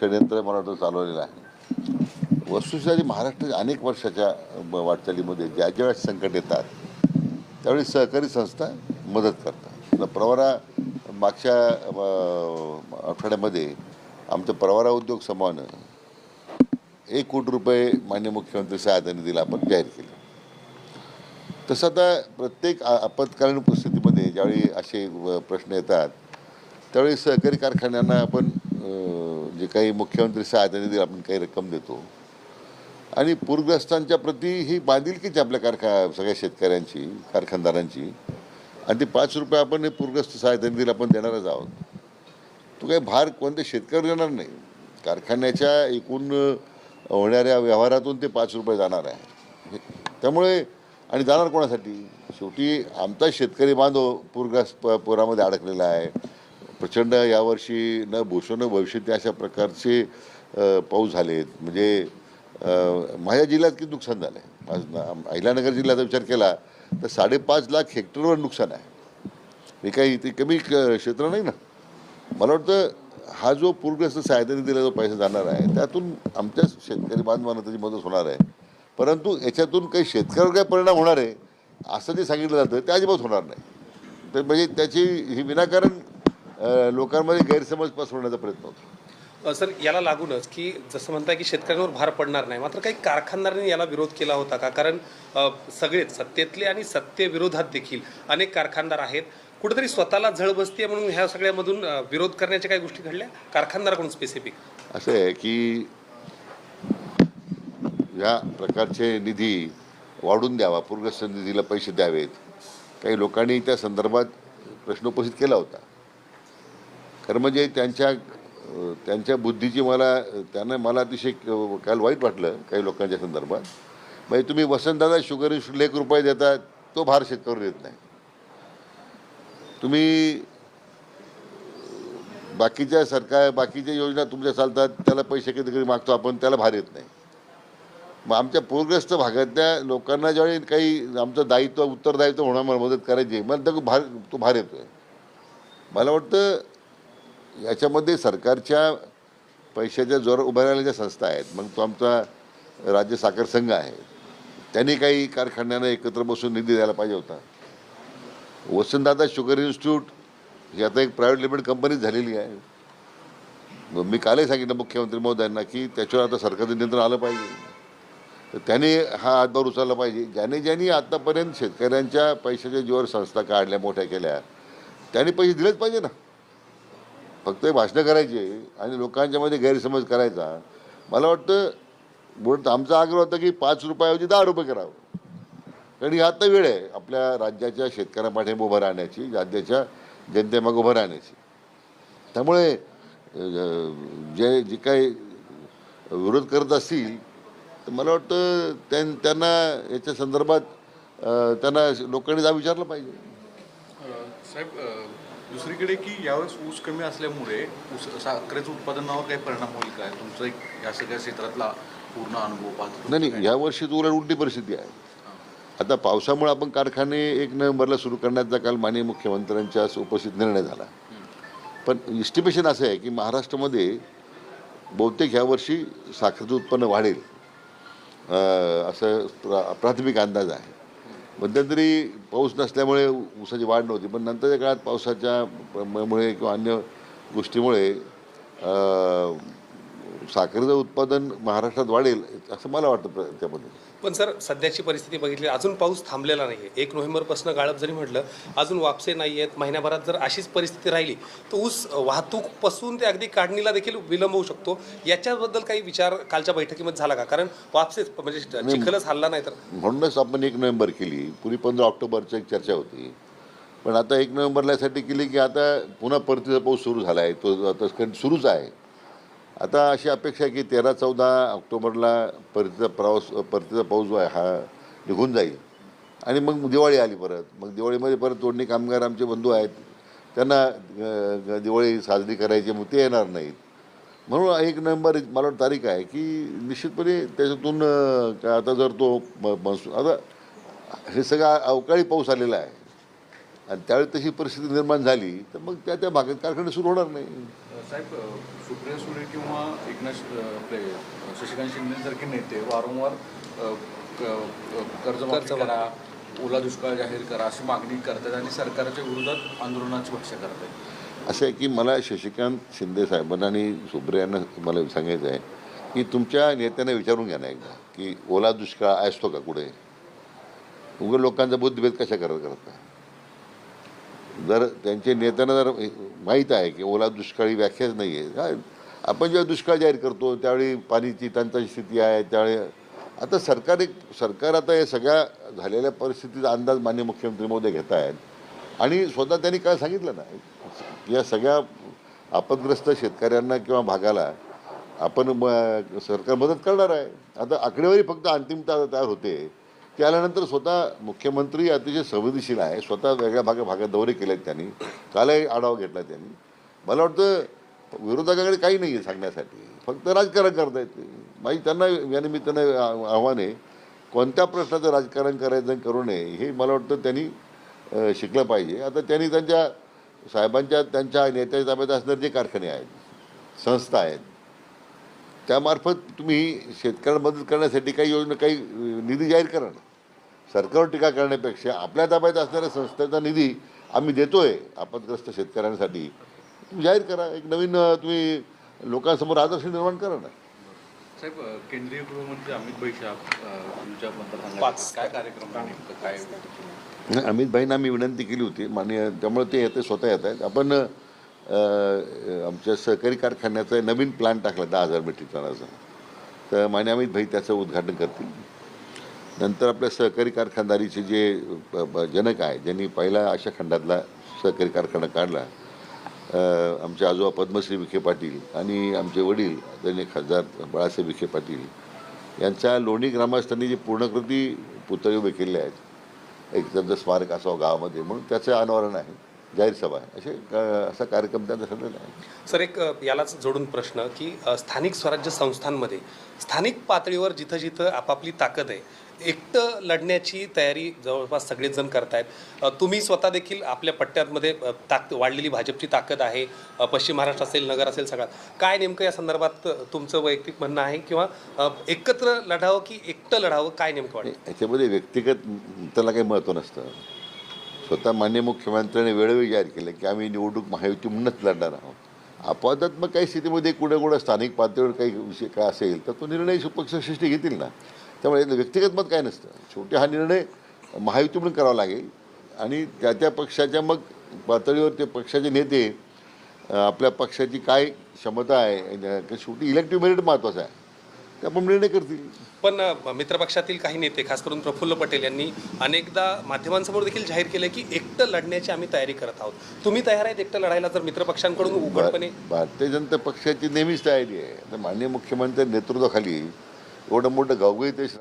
षडयंत्र मराठा चालवलेला चालवलेलं आहे. वस्तुस्थिती महाराष्ट्राच्या अनेक वर्षाच्या वाटचालीमध्ये ज्या ज्या वेळेस संकट येतात त्यावेळी सहकारी संस्था मदत करतात. प्रवरा मागच्या आठवड्यामध्ये आमच्या प्रवरा उद्योग समूहानं एक कोटी रुपये मान्य मुख्यमंत्री सहायता निधीला आपण जाहीर केलं. तसं आता प्रत्येक आपत्कालीन परिस्थितीमध्ये ज्यावेळी असे व- प्रश्न येतात त्यावेळी सहकारी कारखान्यांना आपण जे काही मुख्यमंत्री सहायता निधी आपण काही रक्कम देतो. आणि पूरग्रस्तांच्या प्रती ही बांधिलकीच आपल्या कारखा सगळ्या शेतकऱ्यांची कारखानदारांची. आणि ते पाच रुपये आपण हे पूरग्रस्त सहायता निधीला आपण देणारच आहोत. तो काही भार कोणत्या शेतकरी देणार नाही. कारखान्याच्या एकूण होणाऱ्या व्यवहारातून ते पाच रुपये जाणार आहे. त्यामुळे आणि जाणार कोणासाठी? शेवटी आमचा शेतकरी बांधव पूरग्रस्त प- पुरामध्ये अडकलेला आहे. प्रचंड यावर्षी न भूषण भविष्यात अशा प्रकारचे पाऊस पाऊस झालेत. म्हणजे माझ्या जिल्ह्यात किती नुकसान झालं आहे माझं अहिल्यानगर जिल्ह्याचा विचार केला तर साडेपाच लाख हेक्टरवर नुकसान आहे. हे काही ते कमी क्षेत्र नाही ना? मला वाटतं हा जो पूरग्रस्त सहायता दिला जो पैसा जाणार आहे त्यातून आमच्या शेतकरी बांधवांना त्याची मदत होणार आहे. परंतु याच्यातून काही शेतकऱ्यावर काय परिणाम होणार आहे असं जे सांगितलं जातं ते अजिबात होणार नाही. तर म्हणजे त्याची ही विनाकारण लोकांमध्ये गैरसमज पसरवण्याचा प्रयत्न होतो. सर याला लागूनच की जसं म्हणताय की शेतकऱ्यांवर भार पडणार नाही मात्र काही कारखानदारांनी याला विरोध केला होता का? कारण सगळेच सत्तेतले आणि सत्तेविरोधात देखील अनेक कारखानदार आहेत. कुठेतरी स्वतःला झळ बसतीये म्हणून ह्या सगळ्यामधून विरोध करण्याच्या काही गोष्टी घडल्या? कारखानदाराकडून स्पेसिफिक असं आहे की या प्रकारचे निधी वाढून द्यावा पूरग्रस्त निधीला पैसे द्यावेत. काही लोकांनी त्या संदर्भात प्रश्न उपस्थित केला होता. खरं म्हणजे त्यांच्या त्यांच्या बुद्धीची मला त्यांना मला अतिशय काल वाईट वाटलं काही लोकांच्या संदर्भात. म्हणजे तुम्ही वसंतदादा शुगर इन्स्टिट्यूटला एक रुपये देतात तो भार शेतकरी देत नाही. तुम्ही बाकीच्या सरकार बाकीच्या योजना तुमच्या चालतात त्याला पैसे कधीतरी मागतो आपण त्याला भार येत नाही. मग आमच्या पूरग्रस्त भागातल्या लोकांना ज्यावेळी काही आमचं दायित्व उत्तरदायित्व होणार मला मदत करायची मला तर भार तो भार येतोय. मला वाटतं याच्यामध्ये सरकारच्या पैशाच्या जोर उभ्या राहिलेल्या ज्या संस्था आहेत मग तो आमचा राज्य साखर संघ आहे त्यांनी काही कारखान्यांना एकत्र बसून निधी द्यायला पाहिजे होता. वसंतदादा शुगर इन्स्टिट्यूट ही आता एक प्रायव्हेट लिमिटेड कंपनीच झालेली आहे. मग मी कालही सांगितलं मुख्यमंत्री महोदयांना की त्याच्यावर आता सरकारचं नियंत्रण आलं पाहिजे. तर त्याने हा हातभार उचलला पाहिजे. ज्याने ज्यांनी आतापर्यंत शेतकऱ्यांच्या पैशाच्या जीवर संस्था काढल्या मोठ्या केल्या त्याने पैसे दिलेच पाहिजे ना. फक्त भाषणं करायचे आणि लोकांच्यामध्ये गैरसमज करायचा. मला वाटतं बोलत आमचा आग्रह होता की पाच रुपयाऐवजी दहा रुपये करावं. कारण ही आता वेळ आहे आपल्या राज्याच्या शेतकऱ्यापाठी उभं राहण्याची राज्याच्या जनतेमागे उभं राहण्याची. त्यामुळे जे जे काही विरोध करत असतील तर मला वाटतं त्यां त्यांना याच्या संदर्भात त्यांना लोकांनी जा विचारलं पाहिजे. साहेब दुसरीकडे की यावेळेस ऊस कमी असल्यामुळे ऊस साखरेचं उत्पादनावर काही परिणाम होईल काय? तुमचं एक या सगळ्या क्षेत्रातला पूर्ण अनुभव पाहतो. नाही नाही यावर्षी तर उलट उलटी परिस्थिती आहे. आता पावसामुळे आपण कारखाने एक नोव्हेंबरला सुरू करण्याचा काल माननीय मुख्यमंत्र्यांच्या उपस्थित निर्णय झाला. पण इस्टिमेशन असं आहे की महाराष्ट्रामध्ये बहुतेक ह्यावर्षी साखरेचं उत्पन्न वाढेल. असं प्रा प्राथमिक अंदाज आहे. मध्यंतरी पाऊस नसल्यामुळे ऊसाची वाढ नव्हती पण नंतरच्या काळात पावसाच्या मुळे किंवा अन्य गोष्टीमुळे साखरेचं उत्पादन महाराष्ट्रात वाढेल असं मला वाटतं प्र- त्यामध्ये पण सर सध्याची परिस्थिती बघितली अजून पाऊस थांबलेला नाही आहे एक नोव्हेंबरपासून गाळप जरी म्हटलं अजून वापसे नाही आहेत महिन्याभरात जर अशीच परिस्थिती राहिली तर ऊस वाहतूकपासून ते अगदी काढणीला देखील विलंब होऊ शकतो. याच्याबद्दल काही विचार कालच्या बैठकीमध्ये झाला का? कारण वापसेच म्हणजे चिखलच हल्ला नाही तर. म्हणूनच आपण एक नोव्हेंबर केली. पूर्वी पंधरा ऑक्टोबरची एक चर्चा होती. पण आता एक नोव्हेंबरला यासाठी केली की आता पुन्हा परतीचा पाऊस सुरू झाला आहे तो आता सुरूच आहे. आता अशी अपेक्षा आहे की तेरा चौदा ऑक्टोबरला परतीचा प्रवास परतीचा पाऊस जो आहे हा निघून जाईल. आणि मग दिवाळी आली परत. मग दिवाळीमध्ये परत तोडणी कामगार आमचे बंधू आहेत. त्यांना दिवाळी साजरी करायची मग ते येणार नाहीत. म्हणून एक नोव्हेंबर मला वाटतं तारीख आहे की निश्चितपणे त्याच्यातून का आता जर तो म- आता हे सगळं अवकाळी पाऊस आलेला आहे. आणि त्यावेळी तशी परिस्थिती निर्माण झाली तर मग त्या त्या भागात कारखाने सुरू होणार नाही. साहेब सुप्रिया सुळे किंवा एकनाथ आपले शशिकांत शिंदेसारखे नेते वारंवार अं, क- अं, कर्जमाफी करा ओला दुष्काळ जाहीर करा अशी मागणी करतात आणि सरकारच्या विरोधात आंदोलनाची भाषा करतात. असं आहे की मला शशिकांत शिंदे साहेबांना आणि सुप्रियांना मला सांगायचं आहे की तुमच्या नेत्यांना विचारून घ्या ना एकदा की ओला दुष्काळ असतो का कुठे? उघड लोकांचा बुद्धिभेद कशा करत करता? जर त्यांचे नेत्यांना जर माहीत आहे की ओला दुष्काळी व्याख्याच नाही आहे काय आपण जेव्हा दुष्काळ जाहीर करतो त्यावेळी पाणीची टंचाई स्थिती आहे त्यावेळी आता सरकार एक सरकार आता या सगळ्या झालेल्या परिस्थितीचा अंदाज मान्य मुख्यमंत्री मोदी घेत आहेत. आणि स्वतः त्यांनी काय सांगितलं ना या सगळ्या आपदग्रस्त शेतकऱ्यांना किंवा भागाला आपण म- सरकार मदत करणार आहे. आता आकडेवारी फक्त अंतिमता तयार होते. ते आल्यानंतर स्वतः मुख्यमंत्री अतिशय संवेदनशील आहे. स्वतः वेगळ्या भागा भागात दौरे केलेत त्यांनी. कालही आढावा घेतला त्यांनी. मला वाटतं विरोधकाकडे काही नाही आहे सांगण्यासाठी. फक्त राजकारण करता येते माझी त्यांना या निमित्तानं आव्हान आहे कोणत्या प्रश्नाचं राजकारण करायचं आणि करू नये हे मला वाटतं त्यांनी शिकलं पाहिजे. आता त्यांनी त्यांच्या साहेबांच्या त्यांच्या नेत्याच्या ताब्यात असणारे जे कारखाने आहेत संस्था आहेत त्यामार्फत तुम्ही शेतकऱ्यांना मदत करण्यासाठी काही योजना काही निधी जाहीर करा ना सरकारवर टीका करण्यापेक्षा आपल्या ताब्यात असणाऱ्या संस्थेचा निधी आम्ही देतोय. आपदग्रस्त शेतकऱ्यांसाठी. तुम्ही जाहीर करा. एक नवीन तुम्ही लोकांसमोर आदर्श निर्माण करा ना. साहेब केंद्रीय गृहमंत्री अमित भाई शाह तुमच्या मतदारसंघात पाच. काय कार्यक्रम काय नाही, अमित भाईंना आम्ही विनंती केली होती. माननीय त्यामुळे ते येते स्वतः येत आहेत. आपण आमच्या सहकारी कारखान्याचा नवीन प्लांट टाकला दहा हजार मेट्रिक टनाचा. तर मान्य अमित भाई त्याचं उद्घाटन करतील. नंतर आपल्या सहकारी कारखानदारीचे जे ब- ब- जनक आहे ज्यांनी पहिला अशा खंडातला सहकारी कारखाना काढला आमचे आजोबा पद्मश्री विखे पाटील आणि आमचे वडील त्यांनी खासदार बाळासाहेब विखे पाटील यांच्या लोणी ग्रामस्थांनी जे पूर्णकृती पुतळे उभे केले आहेत एक त्यांचं स्मारक असावं गावामध्ये म्हणून त्याचं अनावरण आहे जाहीर सभा आहे असे असा कार्यक्रम त्यांचा ठरलेला आहे. सर एक यालाच जोडून प्रश्न की स्थानिक स्वराज्य संस्थांमध्ये स्थानिक पातळीवर जिथं जिथं आपापली ताकद आहे एकटं लढण्याची तयारी जवळपास सगळेच जण करतायत तुम्ही स्वतः देखील आपल्या पट्ट्यांमध्ये ताकद ताक वाढलेली भाजपची ताकद आहे पश्चिम महाराष्ट्र असेल नगर असेल सगळ्यात काय नेमकं या संदर्भात तुमचं वैयक्तिक म्हणणं आहे किंवा एकत्र लढावं की एकटं लढावं काय नेमकं वाटतं? याच्यामध्ये व्यक्तिगत त्याला काही महत्त्व नसतं. स्वतः मान्य मुख्यमंत्र्यांनी वेळोवेळी जाहीर केलं की आम्ही निवडणूक महायुती म्हणूनच लढणार आहोत. अपवादात्मक काही स्थितीमध्ये कुठे कुठं स्थानिक पातळीवर काही विषय काय असेल तर तो निर्णय पक्षश्रेष्ठी घेतील ना. त्यामुळे व्यक्तिगत मत काय नसतं. शेवटी हा निर्णय महायुती म्हणून करावा लागेल. आणि त्या त्या पक्षाच्या मग पातळीवर ते पक्षाचे नेते आपल्या पक्षाची काय क्षमता आहे शेवटी इलेक्टिव्ह मेरिट महत्त्वाचं आहे. ते आपण निर्णय करतील. पण मित्रपक्षातील काही नेते खास करून प्रफुल्ल पटेल यांनी अनेकदा माध्यमांसमोर देखील जाहीर केलं की एकटं लढण्याची आम्ही तयारी करत आहोत. तुम्ही तयार आहेत एकटं लढायला जर मित्रपक्षांकडून उघडपणे? भारतीय जनता पक्षाची नेहमीच तयारी आहे. आता माननीय मुख्यमंत्री नेतृत्वाखाली एवढं मोठं गावगळी देश